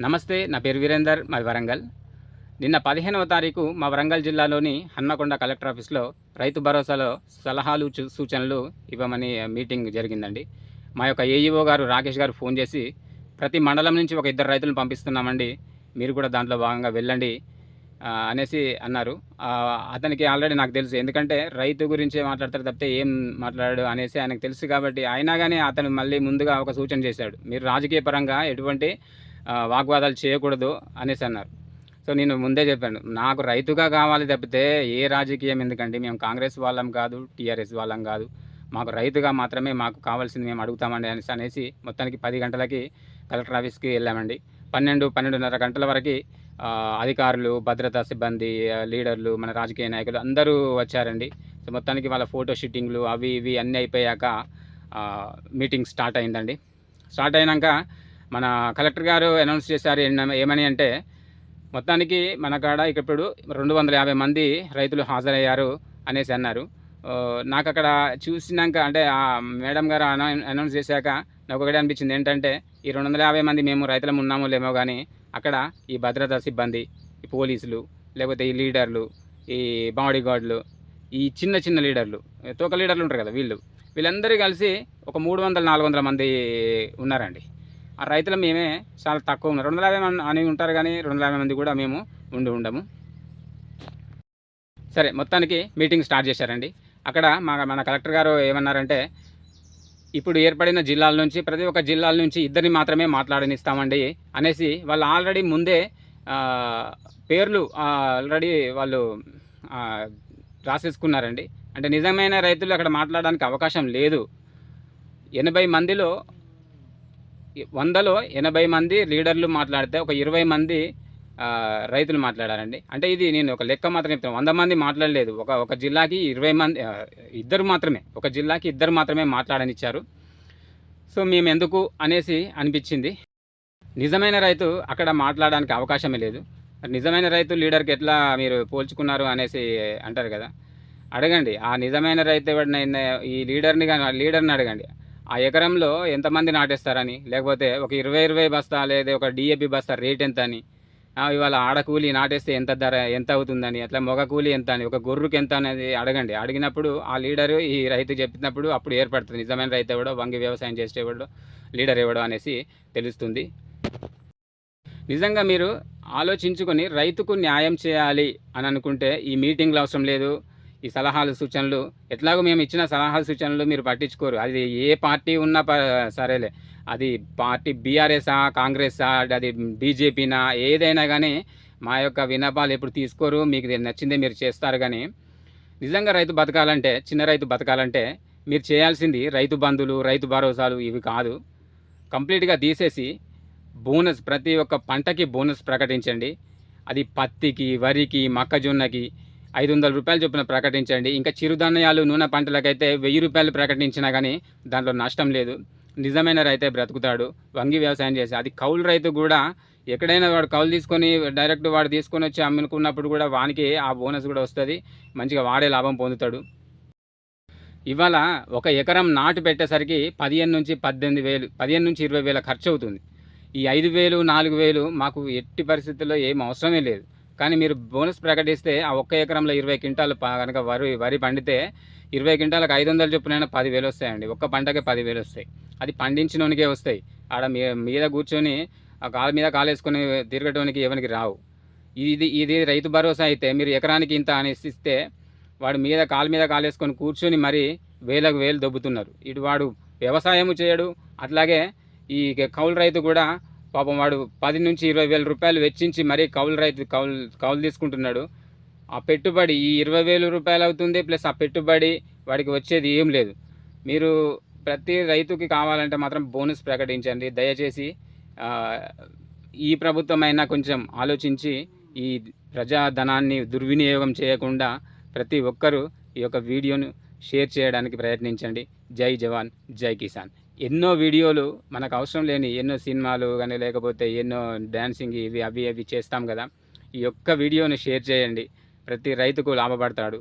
నమస్తే నా పేరు వీరేందర్ మాది వరంగల్. నిన్న పదిహేనవ తారీఖు మా వరంగల్ జిల్లాలోని హన్మకొండ కలెక్టర్ ఆఫీస్లో రైతు భరోసాలో సలహాలు సూచనలు ఇవ్వమని మీటింగ్ జరిగిందండి. మా యొక్క ఏఈఓ గారు రాకేష్ గారు ఫోన్ చేసి ప్రతి మండలం నుంచి ఒక ఇద్దరు రైతులను పంపిస్తున్నామండి మీరు కూడా దాంట్లో భాగంగా వెళ్ళండి అనేసి అన్నారు. అతనికి ఆల్రెడీ నాకు తెలుసు ఎందుకంటే రైతు గురించే మాట్లాడతారు తప్పితే ఏం మాట్లాడాడు అనేసి ఆయనకు తెలుసు కాబట్టి అయినా కానీ అతను మళ్ళీ ముందుగా ఒక సూచన చేశాడు. మీరు రాజకీయ పరంగా ఎటువంటి వాగ్వాదాలు చేయకూడదు అనేసి అన్నారు. సో నేను ముందే చెప్పాను నాకు రైతుగా కావాలి తప్పితే ఏ రాజకీయం ఎందుకండి? మేము కాంగ్రెస్ వాళ్ళం కాదు టీఆర్ఎస్ వాళ్ళం కాదు. మాకు రైతుగా మాత్రమే మాకు కావాల్సింది మేము అడుగుతామండి అనేసి అనేసి మొత్తానికి పది గంటలకి కలెక్టర్ ఆఫీస్కి వెళ్ళామండి. పన్నెండు పన్నెండున్నర గంటల వరకు అధికారులు భద్రతా సిబ్బంది లీడర్లు మన రాజకీయ నాయకులు అందరూ వచ్చారండి. సో మొత్తానికి వాళ్ళ ఫోటో షూటింగ్లు అవి ఇవి అన్నీ అయిపోయాక మీటింగ్ స్టార్ట్ అయిందండి. స్టార్ట్ అయినాక మన కలెక్టర్ గారు అనౌన్స్ చేశారు ఏమని అంటే మొత్తానికి మన కాడ ఇప్పుడు రెండు వందల యాభై మంది రైతులు హాజరయ్యారు అనేసి అన్నారు. నాకు అక్కడ చూసినాక అంటే ఆ మేడం గారు అనౌన్స్ చేశాక నాకు ఒకటి అనిపించింది. ఏంటంటే ఈ రెండు వందల యాభై మంది మేము రైతులం ఉన్నామో లేమో కానీ అక్కడ ఈ భద్రతా సిబ్బంది ఈ పోలీసులు లేకపోతే ఈ లీడర్లు ఈ బాడీ గార్డులు ఈ చిన్న చిన్న లీడర్లు తోక లీడర్లు ఉంటారు కదా వీళ్ళు వీళ్ళందరూ కలిసి ఒక మూడు వందల నాలుగు వందల మంది ఉన్నారండి. రైతులు మేమే చాలా తక్కువ ఉన్నారు. రెండు యాభై మంది అని ఉంటారు కానీ రెండు యాభై మంది కూడా మేము ఉండి ఉండము. సరే మొత్తానికి మీటింగ్ స్టార్ట్ చేశారండి. అక్కడ మా మన కలెక్టర్ గారు ఏమన్నారంటే ఇప్పుడు ఏర్పడిన జిల్లాల నుంచి ప్రతి ఒక్క జిల్లాల నుంచి ఇద్దరిని మాత్రమే మాట్లాడనిస్తామండి అనేసి వాళ్ళు ఆల్రెడీ ముందే పేర్లు ఆల్రెడీ వాళ్ళు రాసేసుకున్నారండి. అంటే నిజమైన రైతులు అక్కడ మాట్లాడడానికి అవకాశం లేదు. ఎనభై మందిలో వందలో ఎనభై మంది లీడర్లు మాట్లాడితే ఒక ఇరవై మంది రైతులు మాట్లాడారండి. అంటే ఇది నేను ఒక లెక్క మాత్రం చెప్తాను వంద మంది మాట్లాడలేదు. ఒక ఒక జిల్లాకి ఇరవై మంది ఇద్దరు మాత్రమే ఒక జిల్లాకి ఇద్దరు మాత్రమే మాట్లాడనిచ్చారు. సో మేము ఎందుకు అనేసి అనిపించింది. నిజమైన రైతు అక్కడ మాట్లాడడానికి అవకాశమే లేదు. నిజమైన రైతు లీడర్కి ఎట్లా మీరు పోల్చుకున్నారు అనేసి అంటారు కదా. అడగండి. ఆ నిజమైన రైతు ఎవరినైనా ఈ లీడర్ని కానీ లీడర్ని అడగండి. ఆ ఎకరంలో ఎంతమంది నాటేస్తారని? లేకపోతే ఒక ఇరవై ఇరవై బస్తా లేదా ఒక డిఏపి బస్తా రేట్ ఎంత అని ఇవాళ ఆడ కూలి నాటేస్తే ఎంత ధర ఎంత అవుతుందని? అట్లా మొగ కూలి ఎంత అని? ఒక గొర్రెకి ఎంత అనేది అడగండి. అడిగినప్పుడు ఆ లీడరు ఈ రైతు చెప్పినప్పుడు అప్పుడు ఏర్పడుతుంది. నిజమైన రైతు ఎవడో వంగి వ్యవసాయం చేసేవాడో లీడర్ ఎవడో అనేసి తెలుస్తుంది. నిజంగా మీరు ఆలోచించుకొని రైతుకు న్యాయం చేయాలి అని అనుకుంటే ఈ మీటింగ్లు అవసరం లేదు. ఈ సలహాలు సూచనలు ఎట్లాగో మేము ఇచ్చిన సలహాలు సూచనలు మీరు పట్టించుకోరు. అది ఏ పార్టీ ఉన్నా సరేలే. అది పార్టీ బీఆర్ఎస్ఆ కాంగ్రెసా అది బీజేపీనా ఏదైనా కానీ మా యొక్క విన్నపాలు ఎప్పుడు తీసుకోరు. మీకు ఇది నచ్చిందే మీరు చేస్తారు కానీ నిజంగా రైతు బతకాలంటే చిన్న రైతు బతకాలంటే మీరు చేయాల్సింది రైతు బంధులు రైతు భరోసాలు ఇవి కాదు. కంప్లీట్గా తీసేసి బోనస్ ప్రతి ఒక్క పంటకి బోనస్ ప్రకటించండి. అది పత్తికి వరికి మొక్కజొన్నకి ఐదు వందల రూపాయలు చొప్పున ప్రకటించండి. ఇంకా చిరుధాన్యాలు నూనె పంటలకైతే వెయ్యి రూపాయలు ప్రకటించినా కానీ దాంట్లో నష్టం లేదు. నిజమైన రైతే బ్రతుకుతాడు. వంగి వ్యవసాయం చేసి అది కౌలు రైతు కూడా ఎక్కడైనా వాడు కౌలు తీసుకొని డైరెక్ట్ వాడు తీసుకొని వచ్చి అమ్ముకున్నప్పుడు కూడా వానికి ఆ బోనస్ కూడా వస్తుంది. మంచిగా వాడే లాభం పొందుతాడు. ఇవాళ ఒక ఎకరం నాటు పెట్టేసరికి పదిహేను నుంచి పద్దెనిమిది వేలు పదిహేను నుంచి ఇరవై వేల ఖర్చు అవుతుంది ఈ ఐదు వేలు నాలుగు వేలు మాకు ఎట్టి పరిస్థితుల్లో ఏం అవసరమే లేదు. కానీ మీరు బోనస్ ప్రకటిస్తే ఆ ఒక్క ఎకరంలో ఇరవై క్వింటాలు కనుక వరి వరి పండితే ఇరవై క్వింటాలకు ఐదు వందలు చొప్పున పదివేలు వస్తాయండి. ఒక్క పంటకే పదివేలు వస్తాయి. అది పండించినోనికే వస్తాయి. ఆడ మీ మీద కూర్చొని ఆ కాలు మీద కాలేసుకొని తిరగటానికి ఎవరికి రావు. ఇది ఇది రైతు భరోసా అయితే మీరు ఎకరానికి ఇంత అనేసి ఇస్తే వాడు మీద కాలు మీద కాలేసుకొని కూర్చొని మరి వేలకు వేలు దొబ్బుతున్నారు. ఇటు వాడు వ్యవసాయము చేయడు. అట్లాగే ఈ కౌలు రైతు కూడా పాపం వాడు పది నుంచి ఇరవై వేల రూపాయలు వెచ్చించి మరీ కౌలు రైతు కౌలు కౌలు తీసుకుంటున్నాడు. ఆ పెట్టుబడి ఈ ఇరవై వేలు రూపాయలు అవుతుంది ప్లస్ ఆ పెట్టుబడి వాడికి వచ్చేది ఏం లేదు. మీరు ప్రతి రైతుకి కావాలంటే మాత్రం బోనస్ ప్రకటించండి. దయచేసి ఈ ప్రభుత్వమైనా కొంచెం ఆలోచించి ఈ ప్రజాధనాన్ని దుర్వినియోగం చేయకుండా ప్రతి ఒక్కరూ ఈ యొక్క వీడియోను షేర్ చేయడానికి ప్రయత్నించండి. జై జవాన్ జై కిసాన్. ఎన్నో వీడియోలు మనకు అవసరం లేని ఎన్నో సినిమాలు కానీ లేకపోతే ఎన్నో డ్యాన్సింగ్ ఇవి అవి అవి చేస్తాం కదా. ఈ ఒక్క వీడియోని షేర్ చేయండి. ప్రతి రైతుకు లాభపడతాడు.